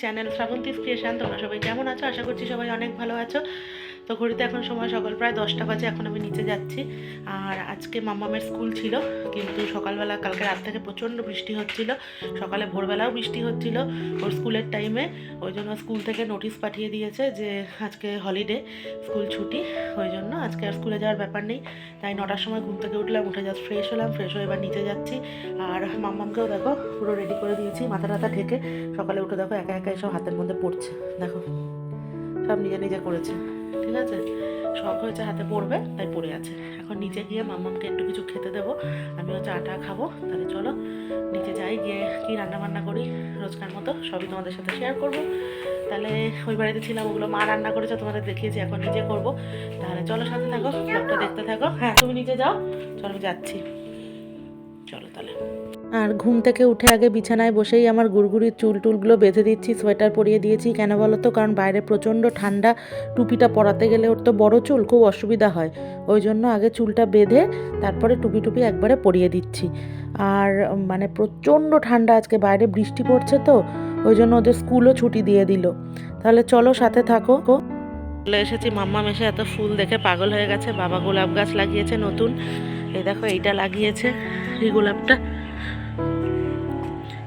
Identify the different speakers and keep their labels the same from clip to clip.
Speaker 1: Channel Srabanti creation তোমরা সবাই কেমন আছো? আশা করছি সবাই অনেক ভালো আছো। তো ঘড়িতে এখন সময় সকাল প্রায় দশটা বাজে, এখন আমি নিচে যাচ্ছি। আর আজকে মামামের স্কুল ছিল, কিন্তু সকালবেলা, কালকে রাত থেকে প্রচণ্ড বৃষ্টি হচ্ছিল। সকালে ভোরবেলাও বৃষ্টি হচ্ছিল ওর স্কুলের টাইমে ওই জন্য স্কুল থেকে নোটিশ পাঠিয়ে দিয়েছে যে আজকে হলিডে স্কুল ছুটি। ওই জন্য আজকে আর স্কুলে যাওয়ার ব্যাপার নেই। তাই নটার সময় ঘুম থেকে উঠলাম, উঠে জাস্ট ফ্রেশ হলাম ফ্রেশ হয়ে এবার নিচে যাচ্ছি। আর মাম্মামকেও দেখো, পুরো রেডি করে দিয়েছি, মাথা টাথা ঢেকে। সকালে উঠে দেখো, একা একা এসব হাতের মধ্যে পড়ছে। দেখো, সব নিজে নিজে করেছে। ঠিক আছে? শখ হয়েছে হাতে পড়বে, তাই পড়ে আছে। এখন নিচে গিয়ে মাম্মামকে একটু কিছু খেতে দেবো আমি হচ্ছে আটা খাব, তাহলে চলো। নিচে যাই গিয়ে কী রান্না বান্না করি, রোজকার মতো, সবই তোমাদের সাথে শেয়ার করব। তাহলে ওই বাড়িতে ছিলাম, ওগুলো মা রান্না করেছে, তোমাদের দেখিয়েছি, এখন নিজে করব। তাহলে চলো সাথে থাকো, ব্লগটা দেখতে থাকো। হ্যাঁ তুমি নিচে যাও, চলো যাচ্ছি। আর ঘুম থেকে উঠে আগে বিছানায় বসেই আমার গুড়গুড়ির চুল টুলগুলো বেঁধে দিচ্ছি, সোয়েটার পরিয়ে দিয়েছি। কেন বলো তো? কারণ বাইরে প্রচণ্ড ঠান্ডা, টুপিটা পরাতে গেলে ওর তো বড় চুল, খুব অসুবিধা হয়। ওই জন্য আগে চুলটা বেঁধে তারপরে টুপি টুপি একবারে পরিয়ে দিচ্ছি। আর মানে প্রচণ্ড ঠান্ডা আজকে, বাইরে বৃষ্টি পড়ছে তো, ওই জন্য ওদের স্কুলও ছুটি দিয়ে দিল। তাহলে চলো সাথে থাকো। চলে এসেছি, মাম্মা মেশে এত ফুল দেখে পাগল হয়ে গেছে, বাবা গোলাপ গাছ লাগিয়েছে নতুন। এই দেখো এইটা লাগিয়েছে, এই গোলাপটা।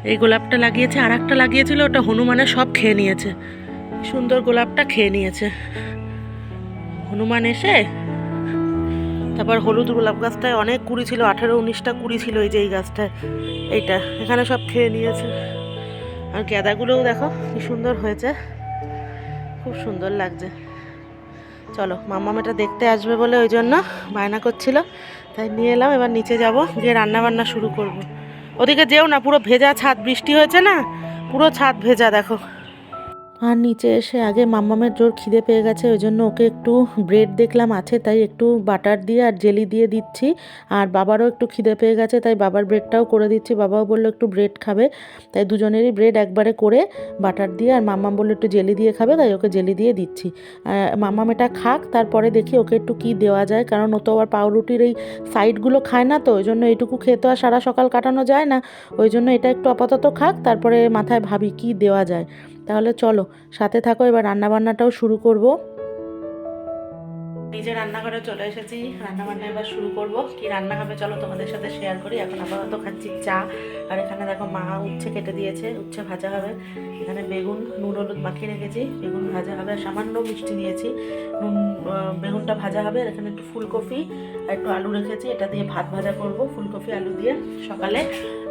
Speaker 1: এই গোলাপটা লাগিয়েছে আর একটা লাগিয়েছিল, ওটা হনুমানের সব খেয়ে নিয়েছে। সুন্দর গোলাপটা খেয়ে নিয়েছে। হনুমান এসে, তারপর হলুদ গোলাপ গাছটায় অনেক কুড়ি ছিল, আঠেরো, উনিশটা কুড়ি ছিল এই যে এই গাছটায়। এইটা, এখানে সব খেয়ে নিয়েছে। আর গ্যাদাগুলোও দেখো, কি সুন্দর হয়েছে। খুব সুন্দর লাগছে। চলো মাম্মাম এটা দেখতে আসবে বলে ওই জন্য বায়না করছিল। তাই নিয়ে এলাম, এবার নিচে যাব, গিয়ে রান্না বান্না শুরু করব। ওদিকে যেও না পুরো ভেজা ছাদ বৃষ্টি হয়েছে না? পুরো ছাদ ভেজা দেখো। আর নিচে এসে আগে মাম্মামের জোর খিদে পেয়ে গেছে, ওই জন্য ওকে একটু ব্রেড দেখলাম আছে, তাই একটু বাটার দিয়ে আর জেলি দিয়ে দিচ্ছি। আর বাবারও একটু খিদে পেয়ে গেছে, তাই বাবার ব্রেডটাও করে দিচ্ছি। বাবাও বলল একটু ব্রেড খাবে, তাই দুজনেরই ব্রেড একবারে করে বাটার দিয়ে আর মাম্মাম বলল একটু জেলি দিয়ে খাবে, তাই ওকে জেলি দিয়ে দিচ্ছি। মাম্মাম এটা খাক, তারপরে দেখি ওকে একটু কি দেওয়া যায়, কারণ ও তো আবার পাউরুটির এই সাইডগুলো খায় না তো, ওই জন্য এইটুকু খেয়ে তো আর সারা সকাল কাটানো যায় না। ওই জন্য এটা একটু আপাতত খাক, তারপরে মাথায় ভাবি কি দেওয়া যায়। তাহলে চলো, সাথে থাকো, এবার রান্না বান্নাটাও শুরু করব। নিজে রান্নাঘরে চলে এসেছি রান্না বান্না এবার শুরু করব। কি রান্না হবে চলো তোমাদের সাথে শেয়ার করি। এখন আপাতত খাচ্ছি চা, আর এখানে দেখো মা উচ্ছে কেটে দিয়েছে, উচ্ছে ভাজা হবে। এখানে বেগুন, নুন, হলুদ মাখিয়ে রেখেছি, বেগুন ভাজা হবে, আর সামান্য মিষ্টি নিয়েছি। নুন বেগুনটা ভাজা হবে, আর এখানে একটু ফুলকপি, আর একটু আলু রেখেছি। এটা দিয়ে ভাত ভাজা করব, ফুলকপি, আলু দিয়ে সকালে।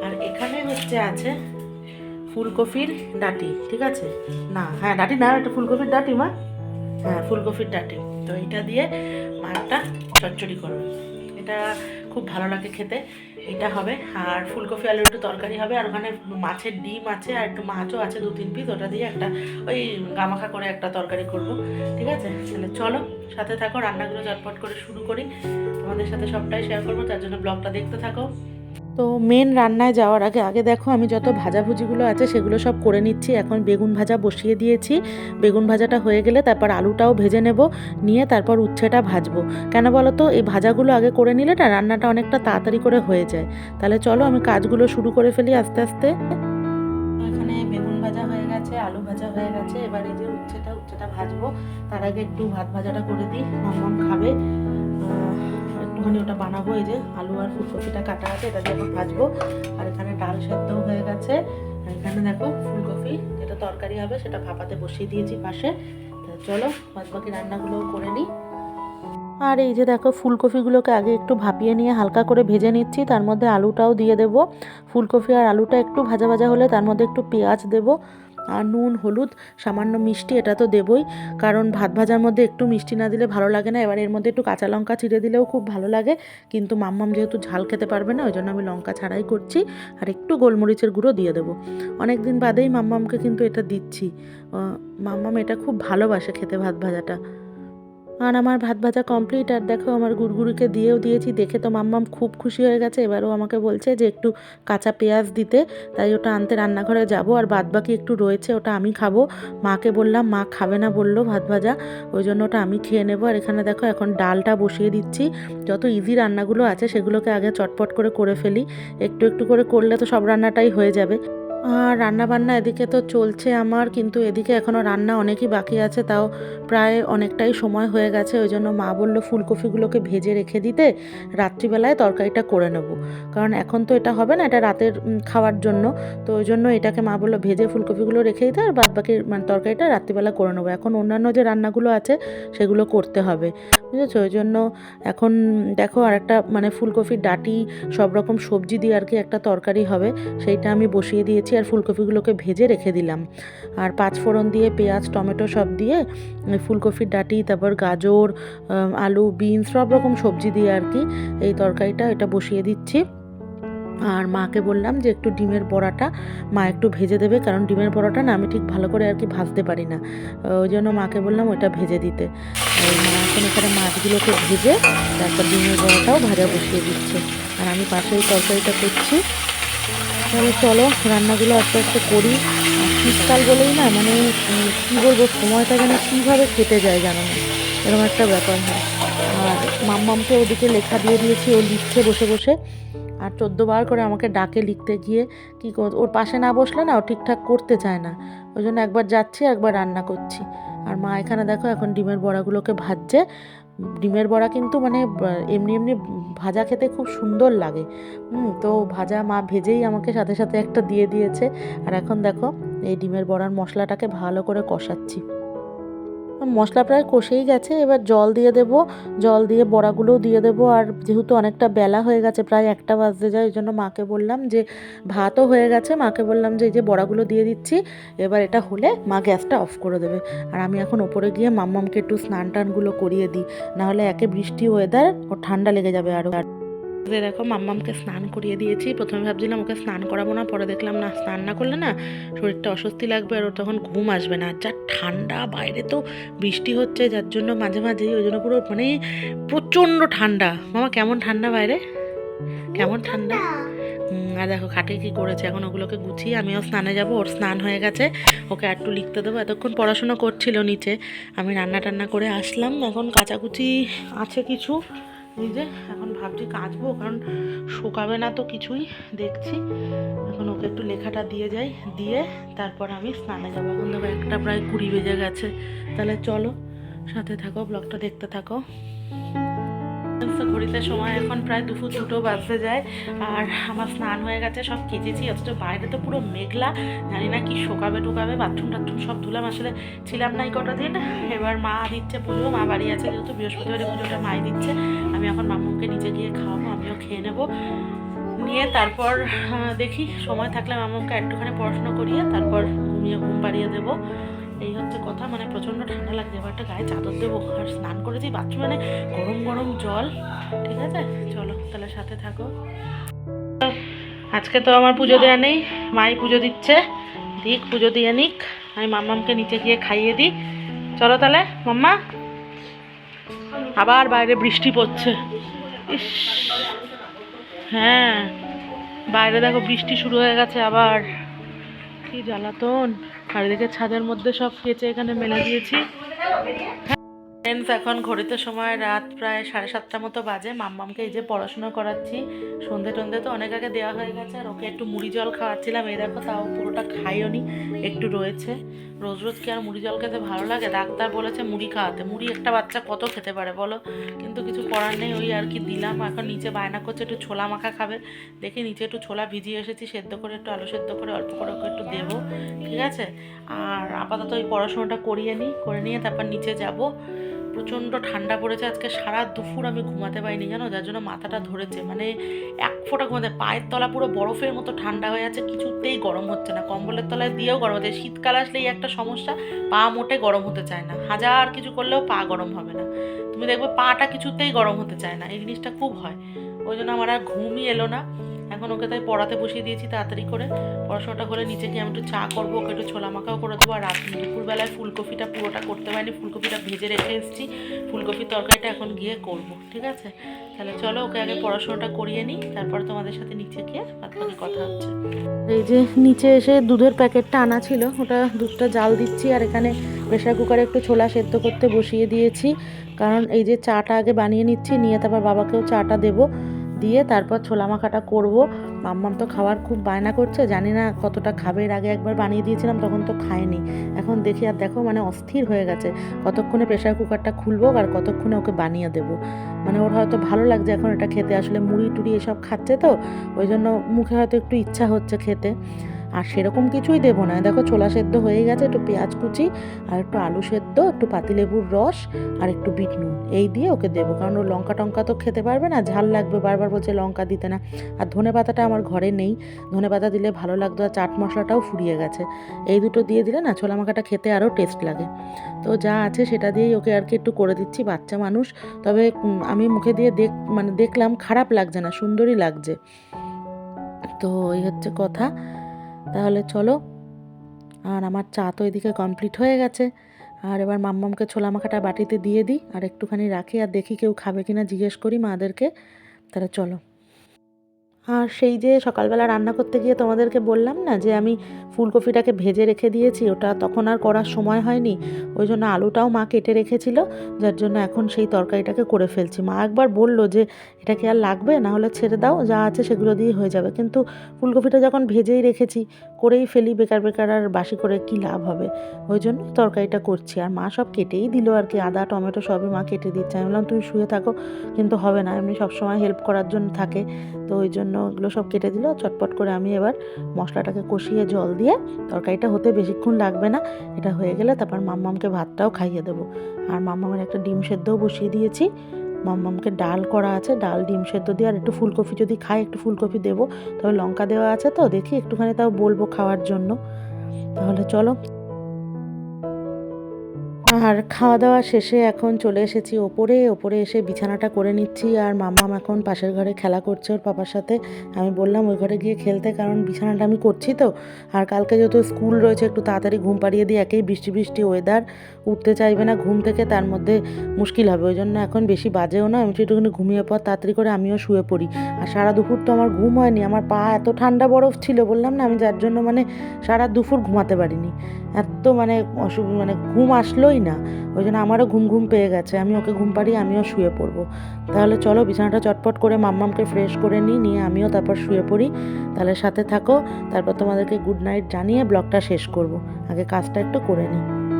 Speaker 1: আর এখানে হচ্ছে আছে ফুলকপির ডাটি, ঠিক আছে? না হ্যাঁ ডাটি না, এটা ফুলকপির ডাঁটি, মা। হ্যাঁ ফুলকপির ডাটি। তো এটা দিয়ে মা একটা চচ্চড়ি করবে এটা খুব ভালো লাগে খেতে। এটা হবে, আর ফুলকপি আলুর একটু তরকারি হবে, আর ওখানে মাছের ডিম আছে, আর একটু মাছও আছে, দু তিন পিস। ওটা দিয়ে একটা, ওই গামাখা করে একটা তরকারি করব, ঠিক আছে? তাহলে চলো, সাথে থাকো, রান্নাগুলো চটপট করে শুরু করি। তোমাদের সাথে সবটাই শেয়ার করব, তার জন্য ব্লগটা দেখতে থাকো। তো মেন রান্নায় যাওয়ার আগে আগে দেখো আমি যত ভাজাভুজিগুলো আছে সেগুলো সব করে নিচ্ছি। এখন বেগুন ভাজা বসিয়ে দিয়েছি। বেগুন ভাজাটা হয়ে গেলে তারপর আলুটাও ভেজে নেব, নিয়ে তারপর উচ্ছেটা ভাজবো। কেন বলো তো এই ভাজাগুলো আগে করে নিলে না রান্নাটা অনেকটা তাড়াতাড়ি করে হয়ে যায়। তাহলে চলো আমি কাজগুলো শুরু করে ফেলি আস্তে আস্তে। এখানে বেগুন ভাজা হয়ে গেছে, আলু ভাজা হয়ে গেছে। এবার এই যে উচ্ছেটা উচ্ছেটা ভাজবো। তার আগে একটু ভাত ভাজাটা করে দিই। মাম্মাম খাবে। একটুখানি ওটা বানাবো, এই যে আলু আর ফুলকপিটা কাটা আছে, এটা দিয়ে ভাজবো। আর এখানে ডাল সেদ্ধও হয়ে গেছে। এখানে দেখো ফুলকপি যেটা তরকারি হবে, সেটা ভাপাতে বসিয়ে দিয়েছি পাশে। চলো বাদ বাকি রান্নাগুলোও করে নিই। আর এই যে দেখো ফুলকপিগুলোকে আগে একটু ভাপিয়ে নিয়ে হালকা করে ভেজে নিচ্ছি, তার মধ্যে আলুটাও দিয়ে দেব। ফুলকপি আর আলুটা একটু ভাজা ভাজা হলে তার মধ্যে একটু পেঁয়াজ দেব। আর নুন, হলুদ, সামান্য মিষ্টি এটা তো দেবই। কারণ ভাত ভাজার মধ্যে একটু মিষ্টি না দিলে ভালো লাগে না। এবার এর মধ্যে একটু কাঁচা লঙ্কা ছিঁড়ে দিলেও খুব ভালো লাগে। কিন্তু মাম্মাম যেহেতু ঝাল খেতে পারবে না, ওই জন্য আমি লঙ্কা ছাড়াই করছি। আর একটু গোলমরিচের গুঁড়ো দিয়ে দেবো। অনেক দিন বাদেই মাম্মামকে কিন্তু এটা দিচ্ছি। মাম্মাম এটা খুব ভালোবাসে খেতে ভাত ভাজাটা। আর আমার ভাত ভাজা কমপ্লিট আর দেখো আমার গুড়গুড়িকে দিয়েও দিয়েছি। দেখে তো মাম্মাম খুব খুশি হয়ে গেছে। এবারও আমাকে বলছে যে একটু কাঁচা পেঁয়াজ দিতে। তাই ওটা আনতে রান্নাঘরে যাব, আর বাদ বাকি একটু রয়েছে, ওটা আমি খাব। মাকে বললাম, মা খাবে না, বলল ভাত ভাজা। ওই জন্য ওটা আমি খেয়ে নেব। আর এখানে দেখো এখন ডালটা বসিয়ে দিচ্ছি। যত ইজি রান্নাগুলো আছে, সেগুলোকে আগে চটপট করে করে ফেলি। একটু একটু করে করলে তো সব রান্নাটাই হয়ে যাবে। রান্না বান্না এদিকে তো চলছে আমার, কিন্তু এদিকে এখনও রান্না অনেকই বাকি আছে, তাও প্রায় অনেকটাই সময় হয়ে গেছে, ওই জন্য মা বলল ফুলকপিগুলোকে ভেজে রেখে দিতে, রাত্রিবেলায় তরকারিটা করে নেব। কারণ এখন তো এটা হবে না, এটা রাতের খাওয়ার জন্য, তো ওই জন্য এটাকে মা বলল ভেজে ফুলকপিগুলো রেখে দিতে, আর বাদ বাকি মানে তরকারিটা রাত্রিবেলা করে নেব। এখন অন্যান্য যে রান্নাগুলো আছে, সেগুলো করতে হবে, বুঝেছ? ওই জন্য এখন দেখো আর একটা মানে ফুলকপির ডাটি সব রকম সবজি দিয়ে আর কি একটা তরকারি হবে, সেইটা আমি বসিয়ে দিয়েছি। আর ফুলকপিগুলোকে ভেজে রেখে দিলাম। আর পাঁচ ফোড়ন দিয়ে পেঁয়াজ, টমেটো সব দিয়ে ফুলকপির ডাটি, তারপর গাজর আলু, বিনস, সব রকম সবজি দিয়ে আর কি এই তরকারিটা এটা বসিয়ে দিচ্ছি। আর মাকে বললাম যে একটু ডিমের বড়াটা মা একটু ভেজে দেবে, কারণ ডিমের বড়াটা না আমি ঠিক ভালো করে আর কি ভাজতে পারি না। ওই জন্য মাকে বললাম ওইটা ভেজে দিতে। এখন এখানে মাছগুলোকে ভেজে তারপর ডিমের বড়াটাও ভাজা বসিয়ে দিচ্ছে। আর আমি পাশে তরকারিটা করছি। তাহলে চলো, রান্নাগুলো আস্তে আস্তে করি। শীতকাল বলেই না মানে কী বলব, সময়টা যেন কীভাবে কেটে যায় জানো না? এরকম একটা ব্যাপার হয়। আর মাম্মামকে ওদিকে লেখা দিয়ে দিয়েছি, ও লিখছে বসে বসে। আর চোদ্দ বার করে আমাকে ডাকে লিখতে গিয়ে, কী ওর পাশে না বসলে না ও ঠিকঠাক করতে চায় না। ওই জন্য একবার যাচ্ছি, একবার রান্না করছি। আর মা এখানে দেখো, এখন ডিমের বড়াগুলোকে ভাজছে। ডিমের বড়া কিন্তু মানে এমনি এমনি ভাজা খেতে খুব সুন্দর লাগে। হুম, তো ভাজা মা ভেজেই আমাকে সাথে সাথে একটা দিয়ে দিয়েছে। আর এখন দেখো এই ডিমের বড়ার মশলাটাকে ভালো করে কষাচ্ছি। মশলা প্রায় কষেই গেছে, এবার জল দিয়ে দেব। জল দিয়ে বড়াগুলোও দিয়ে দেবো, আর যেহেতু অনেকটা বেলা হয়ে গেছে, প্রায় একটা বাজতে যায় ওই জন্য মাকে বললাম যে, ভাতও হয়ে গেছে, মাকে বললাম যে, এই যে বড়াগুলো দিয়ে দিচ্ছি, এবার এটা হলে মা গ্যাসটা অফ করে দেবে। আর আমি এখন ওপরে গিয়ে মাম্মামকে একটু স্নান টানগুলো করিয়ে দিই, নাহলে একে বৃষ্টি ওয়েদার ও ঠান্ডা লেগে যাবে আরও যে দেখো মাম্মামকে স্নান করিয়ে দিয়েছি, প্রথমে ভাবছিলাম ওকে স্নান করাবো না, পরে দেখলাম না, স্নান না করলে না শরীরটা অস্বস্তি লাগবে আর ওর তখন ঘুম আসবে না। যা ঠান্ডা, বাইরে তো বৃষ্টি হচ্ছে, যার জন্য মাঝে মাঝেই ওই জন্য পুরো মানে প্রচণ্ড ঠান্ডা। মামা, কেমন ঠান্ডা বাইরে? কেমন ঠান্ডা? আর দেখো খাটে কি করেছে, এখন ওগুলোকে গুছিয়ে আমিও স্নানে যাব, ওর স্নান হয়ে গেছে, ওকে একটু লিখতে দেবো। এতক্ষণ পড়াশোনা করছিল নিচে, আমি রান্না টান্না করে আসলাম, এখন কাচাকুচি আছে কিছু। এই যে, এখন ভাবছি কাঁচবো, কারণ শুকাবে না তো কিছুই, দেখছি। এখন ওকে একটু লেখাটা দিয়ে যাই, দিয়ে তারপর আমি স্নানে যাব। এখন দেখো একটা প্রায় কুড়ি বেজে গেছে। তাহলে চলো, সাথে থাকো, ব্লগটা দেখতে থাকো। তো ঘড়িতে সময় এখন প্রায় দুপুর দুটো বাজতে যায়। আর আমার স্নান হয়ে গেছে, সব কেচেছি, অথচ বাইরে তো পুরো মেঘলা। জানি না কি শোকাবে টোকাবে বাথরুম টাথরুম সব ধুলাম, আসলে ছিলাম না এই কটা দিন। এবার মা দিচ্ছে পুজো, মা বাড়ি আছে যেহেতু, বৃহস্পতিবারে পুজোটা মাই দিচ্ছে। আমি এখন মামুকে নিচে গিয়ে খাওয়াবো, আমিও খেয়ে নেব। নিয়ে তারপর দেখি, সময় থাকলে মামুকে একটুখানি পড়াশুনো করিয়ে তারপর ঘুমিয়ে ঘুম পাড়িয়ে দেবো। এই হচ্ছে কথা মানে প্রচণ্ড ঠান্ডা লাগছে। এবার একটা গায়ে চাদর দেবো। আর স্নান করেছি বাথরুমে, গরম গরম জল। ঠিক আছে? চলো, তাহলে সাথে থাকো। আজকে তো আমার পুজো দেওয়া নেই, মাই পুজো দিচ্ছে। দিক, পুজো দিয়ে নিক। আমি মাম্মামকে নিচে গিয়ে খাইয়ে দিই। চলো তাহলে, মাম্মা। আবার বাইরে বৃষ্টি পড়ছে। ইস। হ্যাঁ। বাইরে দেখো বৃষ্টি শুরু হয়ে গেছে আবার। কি জ্বালাতন? আর এদিকে ছাদের মধ্যে সব কেচে এখানে মেলে দিয়েছি। ফ্রেন্ডস এখন ঘড়িতে সময় রাত প্রায় সাড়ে সাতটা মতো বাজে। মাম্মামকে এই যে পড়াশোনা করাচ্ছি, সন্ধে টন্ধে তো অনেক আগে দেওয়া হয়ে গেছে, আর ওকে একটু মুড়ি জল খাওয়াচ্ছিলাম। এই দেখো, তাও পুরোটা খাইও নি, একটু রয়েছে। রোজ রোজ কি আর মুড়ি জল খেতে ভালো লাগে? ডাক্তার বলেছে মুড়ি খাওয়াতে। মুড়ি একটা বাচ্চা কত খেতে পারে বলো? কিন্তু কিছু করার নেই, ওই আর কি দিলাম। এখন নিচে বায়না করছে, একটু ছোলা মাখা খাবে। দেখি নিচে একটু ছোলা ভিজিয়ে এসেছি, সেদ্ধ করে একটু আলু সেদ্ধ করে অল্প করে ওকে একটু দেবো, ঠিক আছে? আর আপাতত ওই পড়াশোনাটা করিয়ে নিই, করে নিয়ে তারপর নিচে যাব। প্রচণ্ড ঠান্ডা পড়েছে, আজকে সারা দুপুর আমি ঘুমাতে পারিনি, জানো? যার জন্য মাথাটা ধরেছে মানে এক ফোঁটা ঘুমাতে পায়ের তলা পুরো বরফের মতো ঠান্ডা হয়ে আছে, কিছুতেই গরম হচ্ছে না। কম্বলের তলায় দিয়েও গরম হচ্ছে শীতকাল আসলেই একটা সমস্যা, পা মোটে গরম হতে চায় না। হাজার কিছু করলেও পা গরম হবে না। তুমি দেখবে পাটা কিছুতেই গরম হতে চায় না। এই জিনিসটা খুব হয়। ওই জন্য আমার আর ঘুমই এলো না। এখন ওকে তাই পড়াতে বসিয়ে দিয়েছি তাড়াতাড়ি করে। পড়াশোনাটা হলে নিচে গিয়ে আমি একটু চা করব, ওকে একটু ছোলা মাখাও করে দেবো। আর রাত দুপুরবেলায় ফুলকপিটা পুরোটা করতে পারিনি, ফুলকপিটা ভেজে রেখে এসেছি। ফুলকপির তরকারিটা এখন গিয়ে করব, ঠিক আছে? তাহলে চলো, ওকে আগে পড়াশোনাটা করিয়ে নিই, তারপর তোমাদের সাথে নিচে গিয়ে বাদ কথা হচ্ছে। এই যে নিচে এসে দুধের প্যাকেটটা আনা ছিল, ওটা দুধটা জাল দিচ্ছি, আর এখানে প্রেশার কুকারে একটু ছোলা সেদ্ধ করতে বসিয়ে দিয়েছি। কারণ এই যে চাটা আগে বানিয়ে নিচ্ছি, নিয়ে তারপর বাবাকেও চাটা দেবো, দিয়ে তারপর ছোলা মাখাটা করব। মাম্মাম তো খাওয়ার খুব বায়না করছে, জানি না কতটা খাবে। এর আগে একবার বানিয়ে দিয়েছিলাম, তখন তো খায়নি। এখন দেখি আর দেখো মানে অস্থির হয়ে গেছে। কতক্ষণে প্রেশার কুকারটা খুলবো আর কতক্ষণে ওকে বানিয়ে দেবো? মানে ওর হয়তো ভালো লাগছে এখন এটা খেতে। আসলে মুড়ি টুড়ি এসব খাচ্ছে তো, ওই জন্য মুখে হয়তো একটু ইচ্ছা হচ্ছে খেতে। আর সেরকম কিছুই দেবো না। দেখো ছোলা সেদ্ধ হয়ে গেছে, একটু পেঁয়াজ কুচি, আর একটু আলু সেদ্ধ, একটু পাতিলেবুর রস, আর একটু বিট নুন। এই দিয়ে ওকে দেবো, কারণ ও লঙ্কা টঙ্কা তো খেতে পারবে না, ঝাল লাগবে, বারবার বলছে লঙ্কা দিতে না। আর ধনে পাতাটা আমার ঘরে নেই, ধনে পাতা দিলে ভালো লাগতো, আর চাট মশলাটাও ফুরিয়ে গেছে। এই দুটো দিয়ে দিলে না ছোলা মাখাটা খেতে আরও টেস্ট লাগে। তো যা আছে সেটা দিয়েই ওকে আর কি একটু করে দিচ্ছি, বাচ্চা মানুষ। তবে আমি মুখে দিয়ে দেখ মানে দেখলাম, খারাপ লাগছে না, সুন্দরই লাগছে। তো এই হচ্ছে কথা। তাহলে চলো। আর আমার চা তো এদিকে কমপ্লিট হয়ে গেছে। আর এবার মাম্মামকে ছোলা মাখাটা বাটিতে দিয়ে দিই, আর একটুখানি রাখি, আর দেখি কেউ খাবে কিনা জিজ্ঞেস করি মাদেরকে। তাহলে চলো। আর সেই যে সকালবেলা রান্না করতে গিয়ে তোমাদেরকে বললাম না যে আমি ফুলকপিটাকে ভেজে রেখে দিয়েছি, ওটা তখন আর করার সময় হয়নি। ওই জন্য আলুটাও মা কেটে রেখেছিল, যার জন্য এখন সেই তরকারিটাকে করে ফেলছি। মা একবার বলল যে, এটা কি আর লাগবে? না হলে ছেড়ে দাও, যা আছে সেগুলো দিয়ে হয়ে যাবে। কিন্তু ফুলকপিটা যখন ভেজেই রেখেছি, করেই ফেলি, বেকার বেকার আর বাসি করে কি লাভ হবে? ওই জন্য তরকারিটা করছি। আর মা সব কেটেই দিল আর কি, আদা, টমেটো সবই মা কেটে দিচ্ছে। আমি বললাম, তুমি শুয়ে থাকো, কিন্তু হবে না, এমনি সবসময় হেল্প করার জন্য থাকে। তো ওই জন্য ওগুলো সব কেটে দিল। চটপট করে আমি এবার মশলাটাকে কষিয়ে জল দিয়ে তরকারিটা হতে বেশিক্ষণ লাগবে না। এটা হয়ে গেলে তারপর মাম্মামকে ভাতটাও খাইয়ে দেবো। আর মাম্মামের একটা ডিম সেদ্ধও বসিয়ে দিয়েছি। মাম্মামকে ডাল করা আছে, ডাল, ডিম সেদ্ধ দিয়ে আর একটু ফুলকপি যদি খায় একটু ফুলকপি দেবো। তবে লঙ্কা দেওয়া আছে তো, দেখি একটুখানি তাও বলব খাওয়ার জন্য। তাহলে চলো আর খাওয়া দাওয়া শেষে এখন চলে এসেছি ওপরে। ওপরে এসে বিছানাটা করে নিচ্ছি আর মাম্মাম এখন পাশের ঘরে খেলা করছে ওর পাপার সাথে। আমি বললাম, ওই ঘরে গিয়ে খেলতে, কারণ বিছানাটা আমি করছি তো। আর কালকে যেহেতু স্কুল রয়েছে, একটু তাড়াতাড়ি ঘুম পাড়িয়ে দিই, একেই বৃষ্টি বৃষ্টি ওয়েদার উঠতে চাইবে না ঘুম থেকে, তার মধ্যে মুশকিল হবে। ওই জন্য এখন বেশি বাজেও না। আমি একটুখানি ঘুমিয়ে পর তাড়াতাড়ি করে আমিও শুয়ে পড়ি। আর সারা দুপুর তো আমার ঘুম হয়নি। আমার পা এত ঠান্ডা বরফ ছিল, বললাম না আমি যার জন্য মানে সারা দুপুর ঘুমাতে পারিনি। এত মানে অসুখ মানে ঘুম আসলোই না। ওই জন্য আমারও ঘুম ঘুম পেয়ে গেছে। আমি ওকে ঘুম পাড়িয়ে আমিও শুয়ে পড়ব। তাহলে চলো বিছানাটা চটপট করে মাম্মামকে ফ্রেশ করে নিই, নিয়ে আমিও তারপর শুয়ে পড়ি। তাহলে সাথে থাকো। তারপর তোমাদেরকে গুড নাইট জানিয়ে ব্লগটা শেষ করব। আগে কাজটা একটু করে নিই।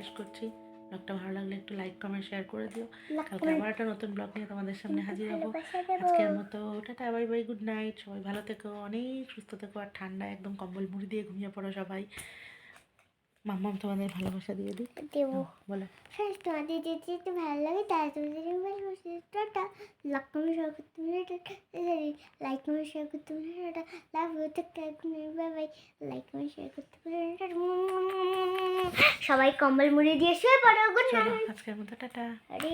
Speaker 1: শেষ করছি। ব্লগটা ভালো লাগলে একটু লাইক কমেন্ট শেয়ার করে দিও। কালকে আবার একটা নতুন ব্লগ নিয়ে তোমাদের সামনে হাজির হব। আজকের মতো tata bye bye good night সবাই ভালো থেকো অনেক সুস্থ থেকো আর ঠান্ডা একদম কম্বল মুড়ি দিয়ে ঘুমিয়ে পড়ো সবাই। মাম্মাম তোমাদের ভালোবাসা দিয়ে দিই।
Speaker 2: দেবো।
Speaker 1: বলো।
Speaker 2: ফ্রেন্ডস তোমাদের যদি একটু ভালো লাগে তাহলে তোমাদের টাটা। লাইক কমেন্ট শেয়ার করতে সরি লাইক কমেন্ট শেয়ার করতে টাটা। লাভ হতে bye bye like comment share করতে সবাই কম্বল মুড়ি দিয়ে শুয়ে পড়ো। গুড নাইট
Speaker 1: আজকের মতো টাটা।
Speaker 2: আরে।